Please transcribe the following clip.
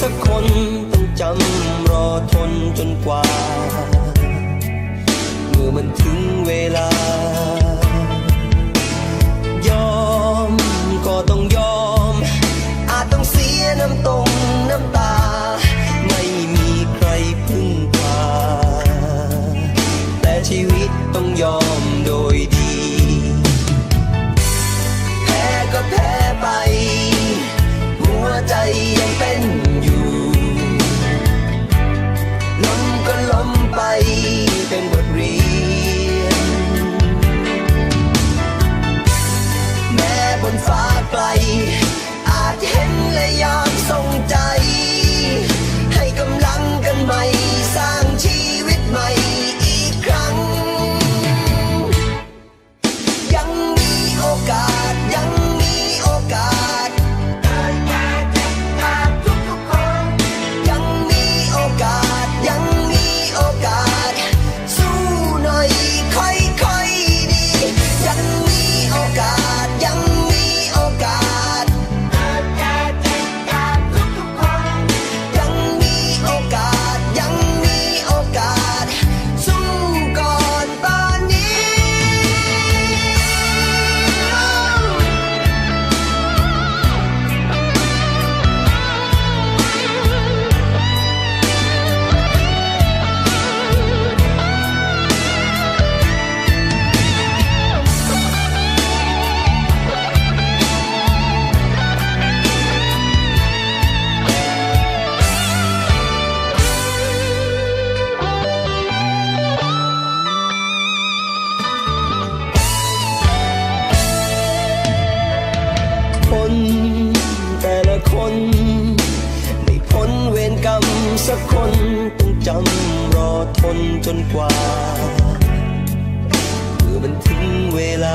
สักคนต้องจำรอทนจนกว่า เมื่อมันถึงเวลา ไม่พ้นเวรกรรมสักคนต้องจำรอทนจนกว่าเมื่อมันถึงเวลา